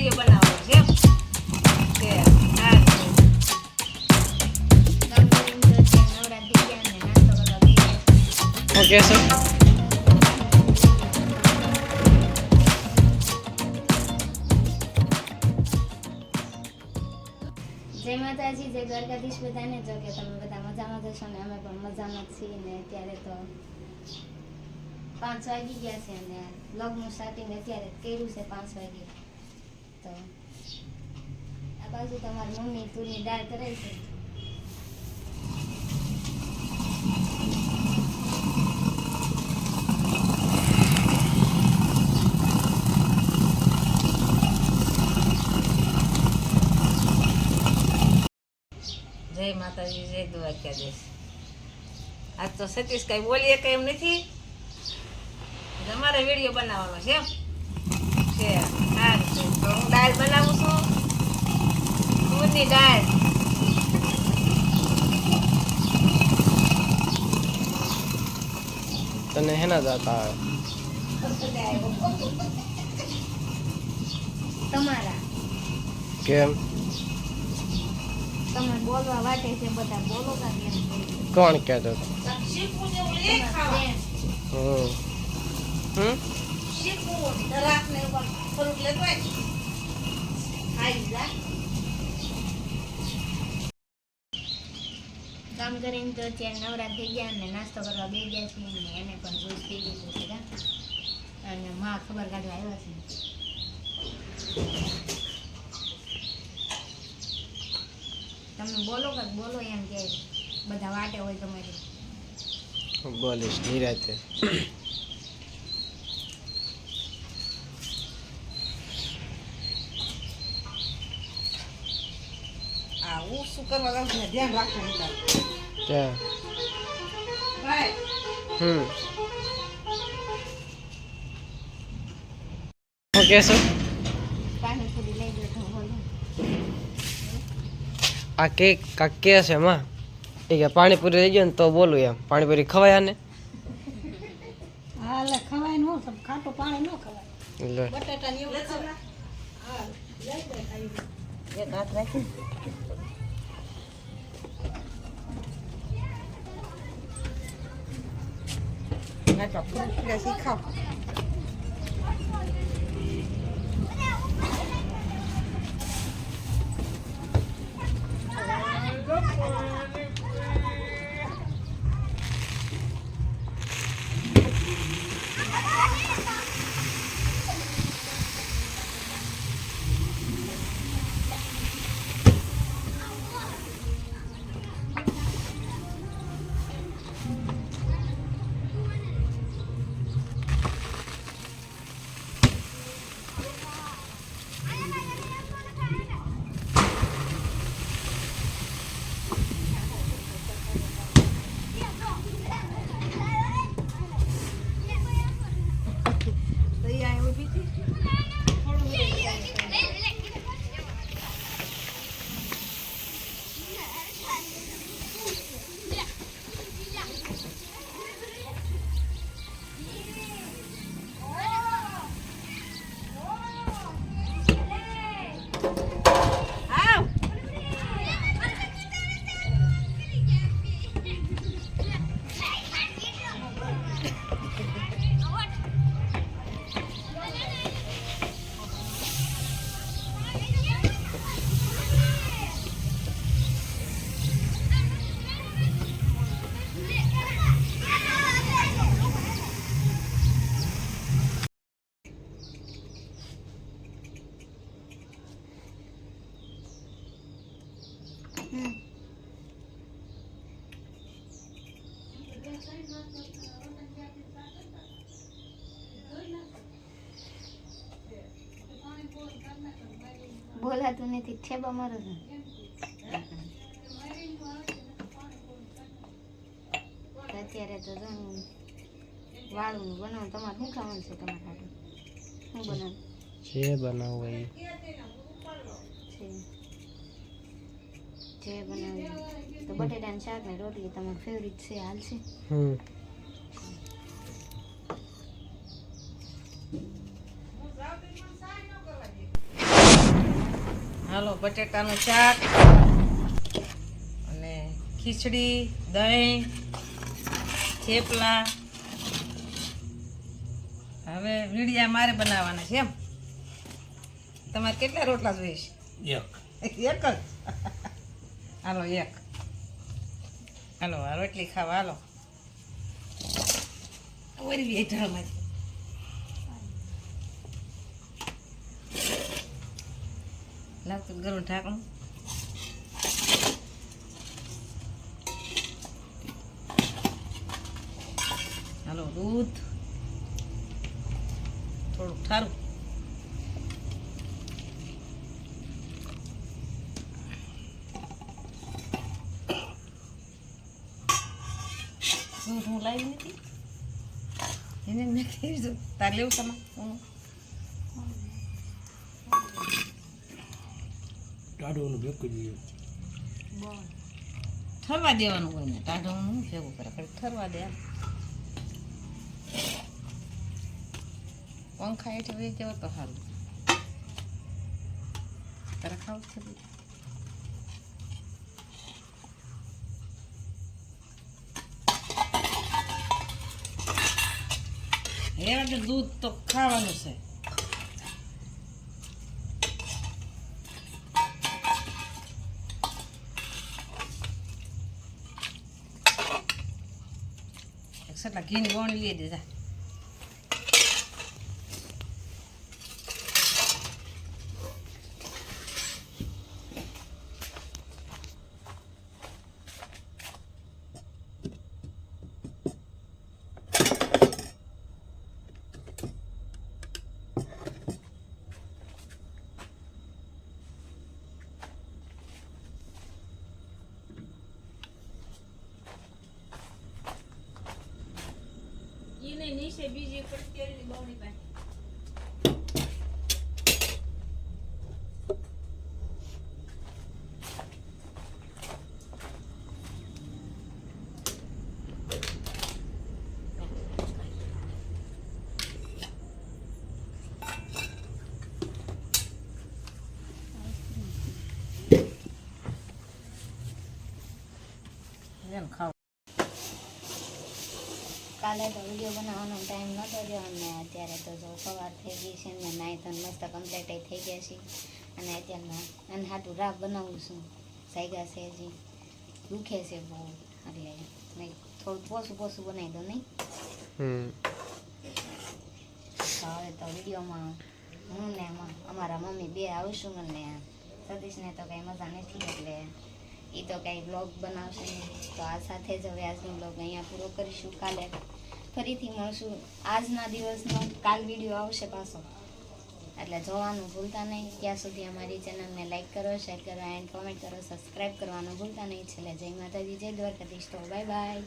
Video બનાવવાનો છે? છે સારું જય માતાજી જય દ્વારકાધીશ બધાને. જો કે તમે બધા મજામાં જશો ને અમે પણ મજામાં છીએ ને અત્યારે તો પાંચ વાગી ગયા છે અને બ્લોગનું સ્ટાર્ટિંગ અત્યારે કર્યું છે પાંચ વાગે. આ તમારી મમ્મી તુરની દાળ કરે છે. જય માતાજી, જય દ્વારકાધીશ. આજ તો સતીશ કઈ બોલીએ કઈ એમ નથી. તમારે વીડિયો બનાવવાનો છે? સારું તો હું દાળ બનાવું છું. તુરની દાળ તને હેના જાતા આવે? તમારા. કેમ? તમે બોલવા વાટે છે બધા બોલો કા કેમ? કોણ કહેતો હતો શીખવું જેવું લે ખાવા. હમ. હમ? શીખવું ધરાક ને ઉપર થોડુંક લેતો હોય ખાઈ જા. કામ કરીને તો અત્યારે નવરા થઈ ગયા અને નાસ્તો કરવા બે ગયા છીએ ને એને પણ ભૂલ થઈ ગયું છે અને માં ખબર કાઢવા આવ્યા છે. તમે બોલો કે બોલો એમ કે બધા વાટે હોય તમારી. બોલીશ નિરાતે આ હું શું કરવા ધ્યાન ભાઈ. હમ. બોલો. આ કે કાક કે છે માં એ કે પાણીપુરી લઈ ગયો ને તો બોલું એમ. પાણીપુરી ખવાય આને? હા ખવાય ન ખાટું પાણી ન ખવાય. લે. બટાટા ને એવું ખવાય. એક હાથ રાખી. 같이 컵. બોલાતું નથી. ઠેબા મારો અત્યારે તો વાળું બનાવું. તમારે શું ખાવાનું છે તમારે હાટું? શું બનાવું? જે બનાવવું એ. છે. જે બનાવ્યું તો બટેટાનું શાક ને રોટલી તમારું ફેવરિટ છે. હાલશે હમ. હાલો બટેટાનું શાક અને ખીચડી દહીં થેપલા. હવે વીડિયા મારે બનાવવાના છે એમ. તમારે કેટલા રોટલા જોઈશ? એક. એક જ? હાલો એક. હાલો રોટલી ખાવા હાલો. વરી બી લાવતું ગરમ ઢાંકણું. હાલો, દૂધ. થોડુંક ઠારું દૂધ હું લાવી નથી. એને નાખી દીધું તાર લેવું તમે હું ઠરવા દેવાનું હોય ને ટાઢું હું ભેગું કરે? ખાલી ઠરવા દે પંખા હેઠે રહી જવો તો સારું. તારે ખાવું છે? રેવા દૂધ તો ખાવાનું છે. એકસઠા ઘીની ગોણી લઈ દીધા એને નીચે બીજી પડતી બહુ પાસે. એમ ખાવ. કાલે તો વીડિયો બનાવવાનો ટાઈમ નહોતો રહ્યો અને અત્યારે તો જો સવાર થઈ ગઈ છે ને નાઈ તો મસ્ત કમ્પ્લીટ થઈ ગયા છે. અને અત્યારમાં અને હાટું રાબ બનાવું છું. સાઈગા છે હજી. દુખે છે બહુ. એટલે મેં થોડું પોસું પોસું બનાવી દો નહીં? હમ. હવે તો વિડીયોમાં હું ને અમારા મમ્મી બે આવીશું અને સતીશને તો કંઈ મજા નથી એટલે એ તો કંઈ બ્લોગ બનાવશે તો આ સાથે જ હવે આજનો બ્લોગ અહીંયા પૂરો કરીશું કાલે. ફરીથી મળશું. આજના દિવસનો કાલ વીડિયો આવશે પાછો. એટલે જોવાનું ભૂલતા નહીં. ત્યાં સુધી અમારી ચેનલને લાઇક કરો શેર કરો એન્ડ કોમેન્ટ કરો સબસ્ક્રાઈબ કરવાનું ભૂલતા નહીં. છેલ્લે જય માતાજી, જય દ્વારકાધીશ. તો બાય બાય